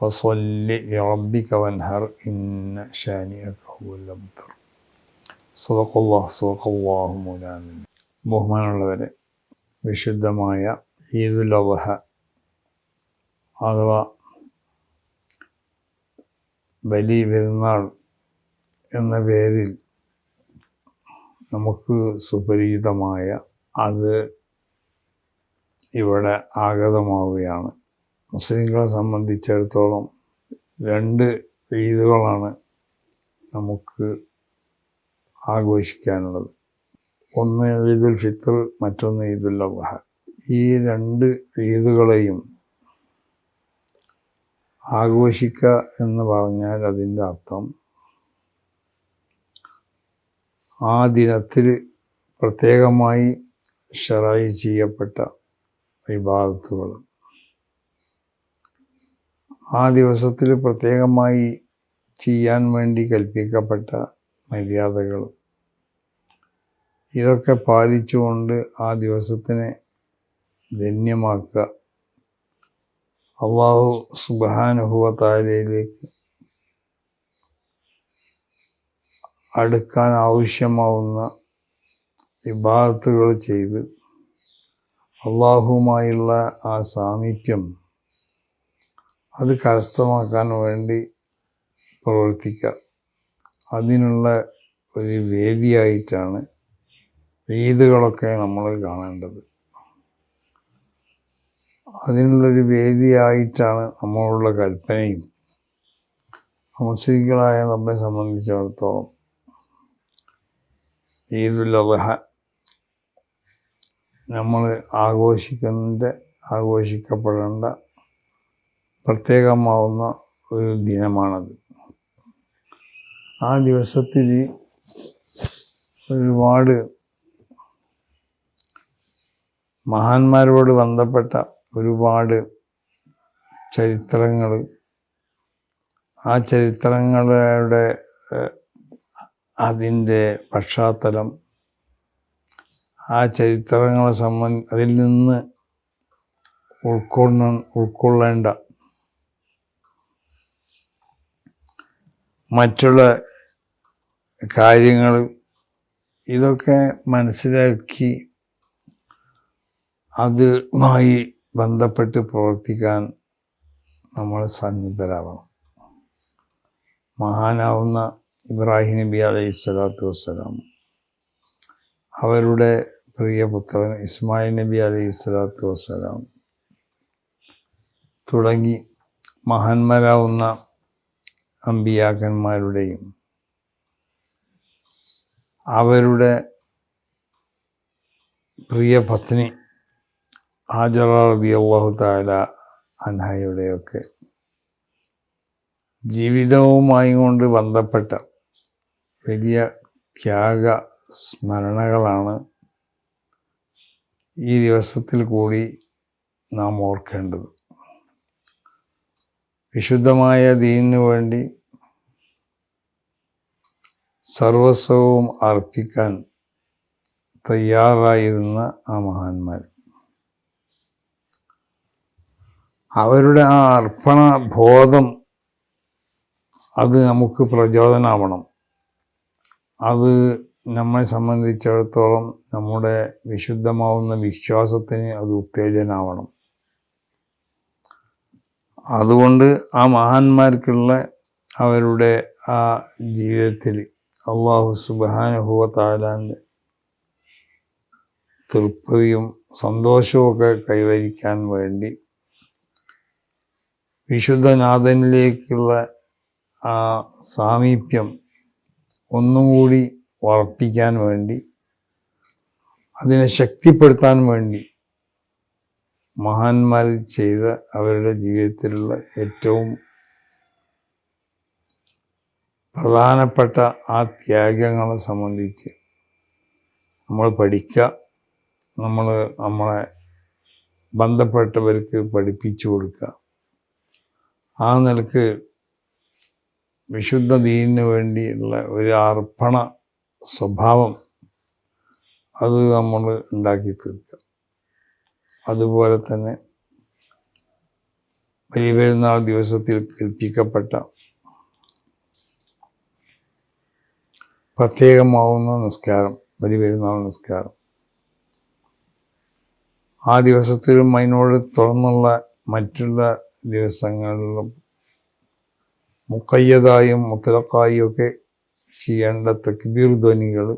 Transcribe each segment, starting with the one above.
ഫസ്വല്ലി റബ്ബിക വൻഹർ ഇന്ന ഷാനിയക്കഹുല്ലബ്ദർ സുഖക്കുല്ലാ സുഖക്കുല്ലാഹു മൂലാമിൻ ബഹുമാനമുള്ളവരെ വിശുദ്ധമായ ഈദുൽ അദ്ഹ അഥവാ ബലി പെരുന്നാൾ എന്ന പേരിൽ നമുക്ക് സുപരീതമായ അത് ഇവിടെ ആഗതമാവുകയാണ്. മുസ്ലിങ്ങളെ സംബന്ധിച്ചിടത്തോളം രണ്ട് ഈദുകളാണ് നമുക്ക് ആഘോഷിക്കാനുള്ളത്. ഒന്ന് ഈദുൽ ഫിത്തർ മറ്റൊന്ന് ഈദുൽ അബ്ഹ. ഈ രണ്ട് ഈദുകളെയും ആഘോഷിക്കുക എന്ന് പറഞ്ഞാൽ അതിന്റെ അർത്ഥം ആ ദിനത്തിൽ പ്രത്യേകമായി ഷറായി ചെയ്യപ്പെട്ട വിവാദത്തുകൾ ആ ദിവസത്തിൽ പ്രത്യേകമായി ചെയ്യാൻ വേണ്ടി കൽപ്പിക്കപ്പെട്ട മര്യാദകൾ. ഇതൊക്കെ പാലിച്ചുകൊണ്ട് ആ ദിവസത്തിനെ ധന്യമാക്കുക. അള്ളാഹു സുബാനുഭവത്താരയിലേക്ക് അടുക്കാൻ ആവശ്യമാവുന്ന വിഭാഗത്തുകൾ ചെയ്ത് അള്ളാഹുവുമായുള്ള ആ സാമീപ്യം അത് കരസ്ഥമാക്കാൻ വേണ്ടി പ്രവർത്തിക്കുക അതിനുള്ള ഒരു വേദിയായിട്ടാണ് വേദികളൊക്കെ നമ്മൾ കാണേണ്ടത്. അതിനുള്ളൊരു വേദിയായിട്ടാണ് നമ്മളുള്ള കൽപ്പനയും. മുസ്ലിങ്ങളായ നമ്മെ സംബന്ധിച്ചിടത്തോളം ഈദുൽ അദ്ഹ നമ്മൾ ആഘോഷിക്കുന്നതിന്റെ ആഘോഷിക്കപ്പെടേണ്ട പ്രത്യേകമാവുന്ന ഒരു ദിനമാണത്. ആ ദിവസത്തിൽ ഒരുപാട് മഹാന്മാരോട് ബന്ധപ്പെട്ട ഒരുപാട് ചരിത്രങ്ങൾ ആ ചരിത്രങ്ങളുടെ അതിന്റെ പശ്ചാത്തലം ആ ചരിത്രങ്ങളെ സംബന്ധി അതിൽ നിന്ന് ഉൾക്കൊള്ള ഉൾക്കൊള്ളേണ്ട മറ്റുള്ള കാര്യങ്ങൾ ഇതൊക്കെ മനസ്സിലാക്കി അതുമായി ബന്ധപ്പെട്ട് പ്രവർത്തിക്കാൻ നമ്മൾ സന്നിധരാവണം മഹാനാവുന്ന ഇബ്രാഹിം നബി അലൈഹി സ്വലാത്തു വസ്സലാം അവരുടെ പ്രിയപുത്രൻ ഇസ്മായിൽ നബി അലൈഹി സ്വലാത്തു വസ്സലാം തുടങ്ങി മഹാന്മാരാവുന്ന അമ്പിയാക്കന്മാരുടെയും അവരുടെ പ്രിയ പത്നി ഹാജറ റബി താല അൻഹയുടെയൊക്കെ ജീവിതവുമായി കൊണ്ട് ബന്ധപ്പെട്ട വലിയ ത്യാഗ സ്മരണകളാണ് ഈ ദിവസത്തിൽ കൂടി നാം ഓർക്കേണ്ടത്. വിശുദ്ധമായ ദീനിനു വേണ്ടി സർവസ്വവും അർപ്പിക്കാൻ തയ്യാറായിരുന്ന ആ മഹാന്മാർ. അവരുടെ ആ അർപ്പണ ബോധം അത് നമുക്ക് പ്രചോദനമാവണം അത് നമ്മെ സംബന്ധിച്ചിടത്തോളം നമ്മുടെ വിശുദ്ധമാവുന്ന വിശ്വാസത്തിന് അത് ഉത്തേജനമാവണം അതുകൊണ്ട് ആ മഹാന്മാർക്കുള്ള അവരുടെ ആ ജീവിതത്തിൽ അള്ളാഹു സുബാനുഭവ താലാന്റെ തൃപ്തിയും സന്തോഷവുമൊക്കെ കൈവരിക്കാൻ വേണ്ടി വിശുദ്ധനാഥനിലേക്കുള്ള ആ സാമീപ്യം ഒന്നും കൂടി വളർപ്പിക്കാൻ വേണ്ടി അതിനെ ശക്തിപ്പെടുത്താൻ വേണ്ടി മഹാന്മാർ ചെയ്ത അവരുടെ ജീവിതത്തിലുള്ള ഏറ്റവും പ്രധാനപ്പെട്ട ആ ത്യാഗങ്ങളെ സംബന്ധിച്ച് നമ്മൾ പഠിക്കുക നമ്മൾ നമ്മളെ ബന്ധപ്പെട്ടവർക്ക് പഠിപ്പിച്ചു കൊടുക്കുക. ആ നിലയ്ക്ക് വിശുദ്ധ ദീനിന് വേണ്ടിയുള്ള ഒരു അർപ്പണ സ്വഭാവം അത് നമ്മൾ ഉണ്ടാക്കി തീർക്കുക. അതുപോലെ തന്നെ വലിയ പെരുന്നാൾ ദിവസത്തിൽ കൽപ്പിക്കപ്പെട്ട പ്രത്യേകമാവുന്ന നിസ്കാരം വലിയ പെരുന്നാൾ നിസ്കാരം. ആ ദിവസത്തിലും അതിനോട് തുറന്നുള്ള മറ്റുള്ള ദിവസങ്ങളിലും മുക്കയ്യതായും മുത്തലക്കായും ഒക്കെ ചെയ്യേണ്ട തക്ബീർ ധ്വനികൾ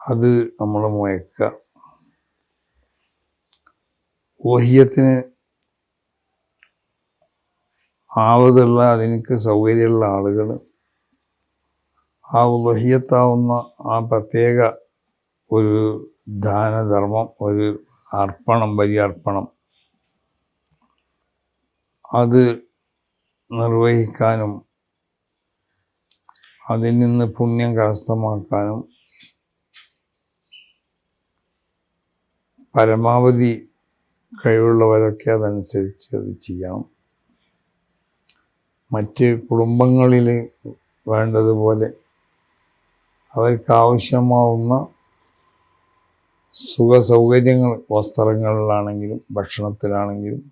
അത് നമ്മൾ മുഴക്കുക. ഓഹ്യത്തിന് ആവതുള്ള അതിനക്ക് സൗകര്യമുള്ള ആളുകൾ ആ ഉലഹിയത്താവുന്ന ആ പ്രത്യേക ഒരു ദാനധർമ്മം ഒരു അർപ്പണം വലിയ അർപ്പണം അത് നിർവഹിക്കാനും അതിൽ നിന്ന് പുണ്യം കരസ്ഥമാക്കാനും പരമാവധി കഴിവുള്ളവരൊക്കെ അതനുസരിച്ച് അത് ചെയ്യാം. മറ്റ് കുടുംബങ്ങളിൽ വേണ്ടതുപോലെ അവർക്ക് ആവശ്യമാവുന്ന സുഖ സൗകര്യങ്ങൾ വസ്ത്രങ്ങളിലാണെങ്കിലും ഭക്ഷണത്തിലാണെങ്കിലും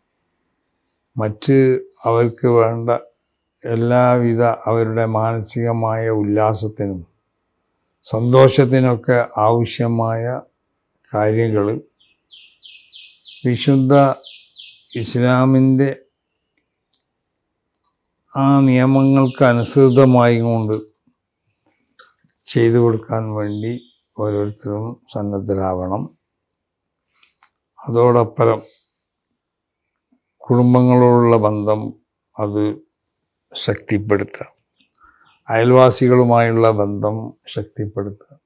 മറ്റ് അവർക്ക് വേണ്ട എല്ലാവിധ അവരുടെ മാനസികമായ ഉല്ലാസത്തിനും സന്തോഷത്തിനൊക്കെ ആവശ്യമായ കാര്യങ്ങൾ വിശുദ്ധ ഇസ്ലാമിന്റെ ആ നിയമങ്ങൾക്ക് അനുസൃതമായി കൊണ്ട് ചെയ്തു കൊടുക്കാൻ വേണ്ടി ഓരോരുത്തരും സന്നദ്ധരാവണം. അതോടൊപ്പം കുടുംബങ്ങളോടുള്ള ബന്ധം അത് ശക്തിപ്പെടുത്തുക. അയൽവാസികളുമായുള്ള ബന്ധം ശക്തിപ്പെടുത്തുക.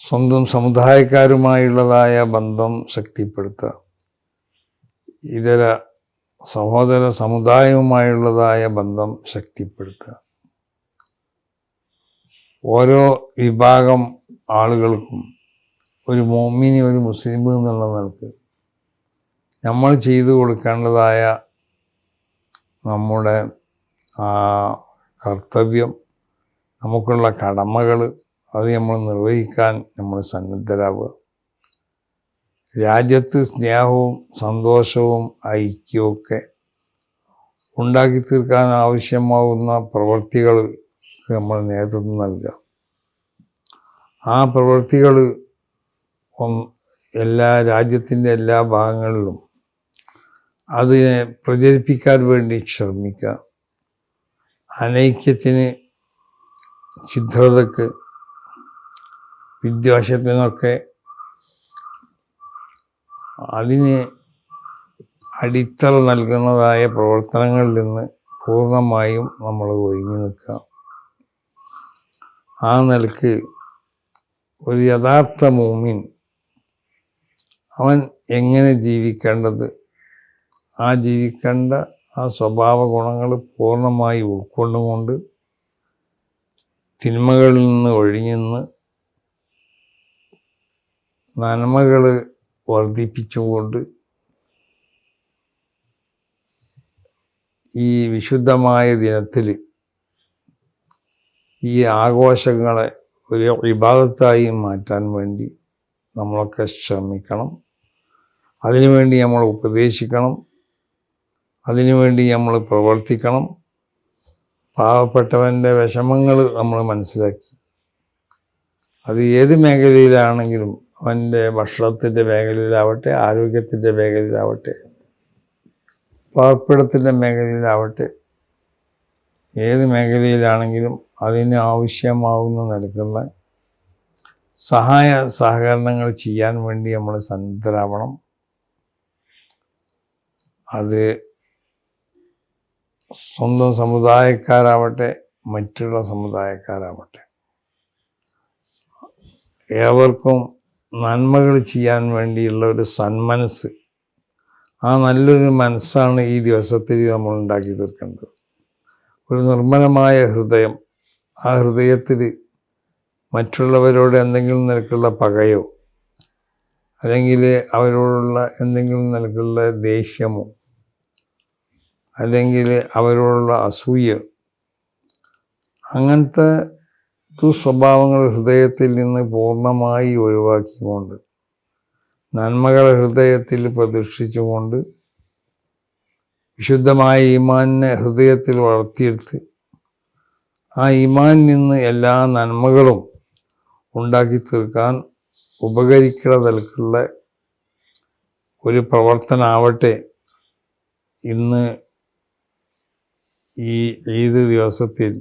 സ്വന്തം സമുദായക്കാരുമായുള്ളതായ ബന്ധം ശക്തിപ്പെടുത്തുക. ഇതര സഹോദര സമുദായവുമായുള്ളതായ ബന്ധം ശക്തിപ്പെടുത്തുക. ഓരോ വിഭാഗം ആളുകൾക്കും ഒരു മോമിനി ഒരു മുസ്ലിം എന്നുള്ള നിലയ്ക്ക് നമ്മൾ ചെയ്തു കൊടുക്കേണ്ടതായ നമ്മുടെ കർത്തവ്യം നമുക്കുള്ള കടമകൾ അത് നമ്മൾ നിർവഹിക്കാൻ നമ്മൾ സന്നദ്ധരാവുക. രാജ്യത്ത് സ്നേഹവും സന്തോഷവും ഐക്യവുമൊക്കെ ഉണ്ടാക്കി തീർക്കാൻ ആവശ്യമാവുന്ന പ്രവൃത്തികൾ നമ്മൾ നേതൃത്വം നൽകുക. ആ പ്രവൃത്തികൾ എല്ലാ രാജ്യത്തിന്റെ എല്ലാ ഭാഗങ്ങളിലും അതിനെ പ്രചരിപ്പിക്കാൻ വേണ്ടി ശ്രമിക്കുക. അനൈക്യത്തിന് ഛിദ്രതക്ക് വിദ്വേഷത്തിനൊക്കെ അതിന് അടിത്തറ നൽകുന്നതായ പ്രവർത്തനങ്ങളിൽ നിന്ന് പൂർണമായും നമ്മൾ ഒഴിഞ്ഞു നിൽക്കുക. ആ നിലയ്ക്ക് ഒരു യഥാർത്ഥ മൂമിൻ അവൻ എങ്ങനെ ജീവിക്കേണ്ടത്? ആ ജീവിക്കേണ്ട ആ സ്വഭാവ ഗുണങ്ങൾ പൂർണമായി ഉൾക്കൊണ്ടുകൊണ്ട് തിന്മകളിൽ നിന്ന് ഒഴിഞ്ഞെന്ന് നന്മകൾ വർദ്ധിപ്പിച്ചുകൊണ്ട് ഈ വിശുദ്ധമായ ദിനത്തിൽ ഈ ആഘോഷങ്ങളെ ഒരു വിഭാഗത്തായി മാറ്റാൻ വേണ്ടി നമ്മളൊക്കെ ശ്രമിക്കണം. അതിനുവേണ്ടി നമ്മൾ ഉപദേശിക്കണം. അതിനുവേണ്ടി നമ്മൾ പ്രവർത്തിക്കണം. പാവപ്പെട്ടവന്റെ വിഷമങ്ങൾ നമ്മൾ മനസ്സിലാക്കി. അത് ഏത് മേഖലയിലാണെങ്കിലും അവന്റെ ഭക്ഷണത്തിന്റെ മേഖലയിലാവട്ടെ ആരോഗ്യത്തിന്റെ മേഖലയിലാവട്ടെ പാർപ്പിടത്തിന്റെ മേഖലയിലാവട്ടെ ഏത് മേഖലയിലാണെങ്കിലും അതിന് ആവശ്യമാവുന്ന നിലക്കുള്ള സഹായ സഹകരണങ്ങൾ ചെയ്യാൻ വേണ്ടി നമ്മൾ സന്നദ്ധരാവണം. അത് സ്വന്തം സമുദായക്കാരാവട്ടെ മറ്റുള്ള സമുദായക്കാരാവട്ടെ. ഏവർക്കും നന്മകൾ ചെയ്യാൻ വേണ്ടിയുള്ള ഒരു സന്മനസ് ആ നല്ലൊരു മനസ്സാണ് ഈ ദിവസത്തിൽ നമ്മൾ ഉണ്ടാക്കി തീർക്കേണ്ടത്. ഒരു നിർമ്മലമായ ഹൃദയം ആ ഹൃദയത്തിൽ മറ്റുള്ളവരോട് എന്തെങ്കിലും നിലക്കുള്ള പകയോ അല്ലെങ്കിൽ അവരോടുള്ള എന്തെങ്കിലും നിലക്കുള്ള ദേഷ്യമോ അല്ലെങ്കിൽ അവരോടുള്ള അസൂയ അങ്ങനത്തെ ദുസ്വഭാവങ്ങൾ ഹൃദയത്തിൽ നിന്ന് പൂർണമായി ഒഴിവാക്കിക്കൊണ്ട് നന്മകൾ ഹൃദയത്തിൽ പ്രതീക്ഷിച്ചുകൊണ്ട് വിശുദ്ധമായ ഈമാനിനെ ഹൃദയത്തിൽ വളർത്തിയെടുത്ത് ആ ഈമാനിൽ നിന്ന് എല്ലാ നന്മകളും ഉണ്ടാക്കി തീർക്കാൻ ഉപകരിക്കുന്ന തലക്കുള്ള ഒരു പ്രവർത്തനമാവട്ടെ ഇന്ന് ഈ ഈദ് ദിവസത്തിൽ.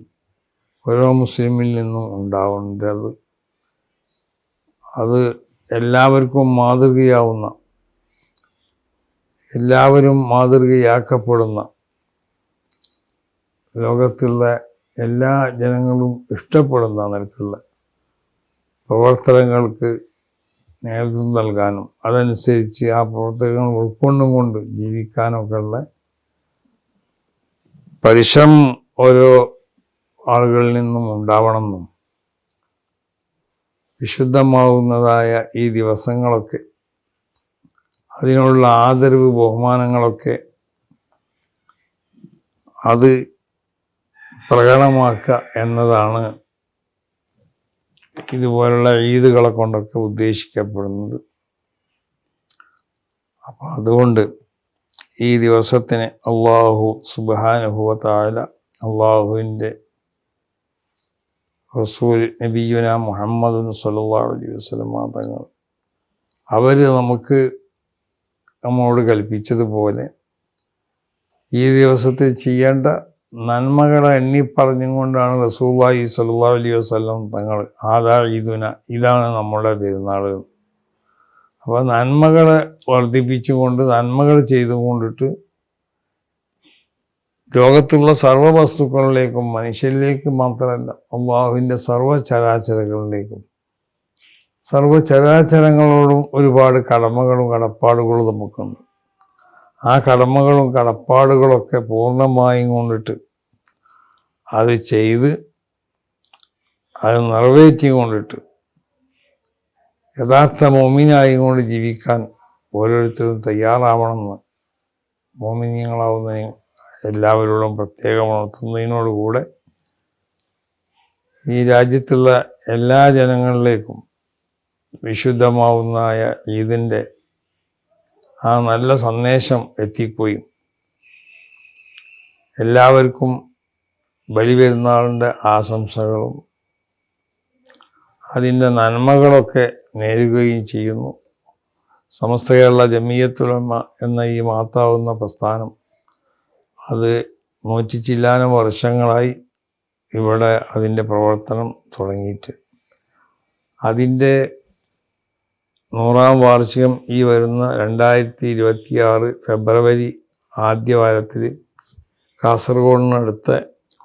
ഓരോ മുസ്ലിമിൽ നിന്നും ഉണ്ടാവേണ്ടത് അത്. എല്ലാവർക്കും മാതൃകയാവുന്ന എല്ലാവരും മാതൃകയാക്കപ്പെടുന്ന ലോകത്തിലെ എല്ലാ ജനങ്ങളും ഇഷ്ടപ്പെടുന്ന നിലക്കുള്ള പ്രവർത്തനങ്ങൾക്ക് നേതൃത്വം നൽകാനും അതനുസരിച്ച് ആ പ്രവർത്തനങ്ങൾ ഉൾക്കൊണ്ടും കൊണ്ട് ജീവിക്കാനൊക്കെ ഉള്ള പരിശ്രമം ഓരോ ആളുകളിൽ നിന്നും ഉണ്ടാവണമെന്നും വിശുദ്ധമാവുന്നതായ ഈ ദിവസങ്ങളൊക്കെ അതിനുള്ള ആദരവ് ബഹുമാനങ്ങളൊക്കെ അത് പ്രകടമാക്കുക എന്നതാണ് ഇതുപോലുള്ള ഈദുകളെ കൊണ്ടൊക്കെ ഉദ്ദേശിക്കപ്പെടുന്നത്. അപ്പോൾ അതുകൊണ്ട് ഈ ദിവസത്തിന് അള്ളാഹു സുബാനുഭവ താഴല അള്ളാഹുവിന്റെ റസൂൽ നബീന മുഹമ്മദ് സല്ലാ അലൈഹി വസ്ലമ തങ്ങൾ. അവർ നമുക്ക് നമ്മോട് കൽപ്പിച്ചതുപോലെ ഈ ദിവസത്തിൽ ചെയ്യേണ്ട നന്മകളെ എണ്ണി പറഞ്ഞുകൊണ്ടാണ് റസൂല്ലായി സല്ലാ അലൈഹി വസ്ലം തങ്ങൾ ആദാ ഈദുന ഇതാണ് നമ്മുടെ പെരുന്നാൾ അപ്പോൾ നന്മകളെ വർദ്ധിപ്പിച്ചുകൊണ്ട് നന്മകൾ ചെയ്തുകൊണ്ടിട്ട് ലോകത്തുള്ള സർവ വസ്തുക്കളിലേക്കും മനുഷ്യരിലേക്ക് മാത്രമല്ല അള്ളാഹുവിന്റെ സർവചരാചരങ്ങളിലേക്കും സർവചരാചരങ്ങളോടും ഒരുപാട് കടമകളും കടപ്പാടുകളും നമുക്കുണ്ട്. ആ കടമകളും കടപ്പാടുകളൊക്കെ പൂർണമായും കൊണ്ടിട്ട് അത് ചെയ്ത് അത് നിറവേറ്റി കൊണ്ടിട്ട് യഥാർത്ഥ മോമിനായി കൊണ്ട് ജീവിക്കാൻ ഓരോരുത്തരും തയ്യാറാവണമെന്ന് മോമിനിയങ്ങളാവുന്ന എല്ലാവരോടും പ്രത്യേകം ഉണർത്തുന്നതിനോടുകൂടെ ഈ രാജ്യത്തുള്ള എല്ലാ ജനങ്ങളിലേക്കും വിശുദ്ധമാവുന്നതായ ഈദിന്റെ ആ നല്ല സന്ദേശം എത്തിക്കുകയും എല്ലാവർക്കും ബലിപെരുന്നാളിന്റെ ആശംസകളും അതിന്റെ നന്മകളൊക്കെ നേരുകയും ചെയ്യുന്നു. സമസ്ത കേരള ജമീയത്തുലമ എന്ന ഈ മാത്താവുന്ന പ്രസ്ഥാനം അത് നൂറ്റി ചില്ലാനം വർഷങ്ങളായി ഇവിടെ അതിന്റെ പ്രവർത്തനം തുടങ്ങിയിട്ട്. അതിന്റെ നൂറാം വാർഷികം ഈ വരുന്ന രണ്ടായിരത്തി ഇരുപത്തി ആറ് ഫെബ്രുവരി ആദ്യ വാരത്തിൽ കാസർഗോഡിനടുത്ത്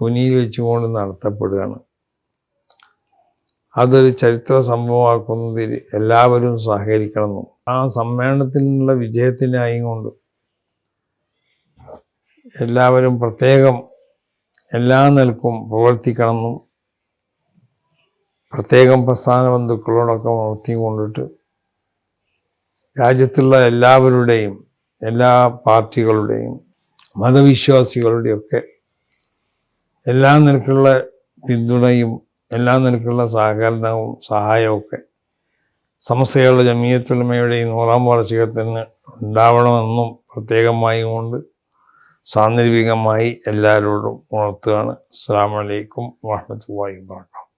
കുനിയിൽ വെച്ചുകൊണ്ട് നടത്തപ്പെടുകയാണ്. അതൊരു ചരിത്ര സംഭവമാക്കുന്നതിൽ എല്ലാവരും സഹകരിക്കണമെന്നും ആ സമ്മേളനത്തിനുള്ള വിജയത്തിനായി കൊണ്ട് എല്ലാവരും പ്രത്യേകം എല്ലാ നിലക്കും പ്രവർത്തിക്കണമെന്നും പ്രത്യേകം പ്രസ്ഥാന ബന്ധുക്കളോടൊക്കെ ഉണർത്തിക്കൊണ്ടിട്ട് രാജ്യത്തുള്ള എല്ലാവരുടെയും എല്ലാ പാർട്ടികളുടെയും മതവിശ്വാസികളുടെയൊക്കെ എല്ലാ നിലക്കുള്ള പിന്തുണയും എല്ലാ നിലക്കുള്ള സഹകരണവും സഹായമൊക്കെ സമസ്തകളുടെ ജമീയത്തുലമയുടെ ഈ നൂറാം വാർഷികത്തിന് ഉണ്ടാവണമെന്നും പ്രത്യേകമായി കൊണ്ട് സാന്ദർഭികമായി എല്ലാവരോടും ഉണർത്തുകയാണ്. അസ്സാം വലൈക്കും വാഹമത്തല്ലാഹി വാബർക്കാത്തു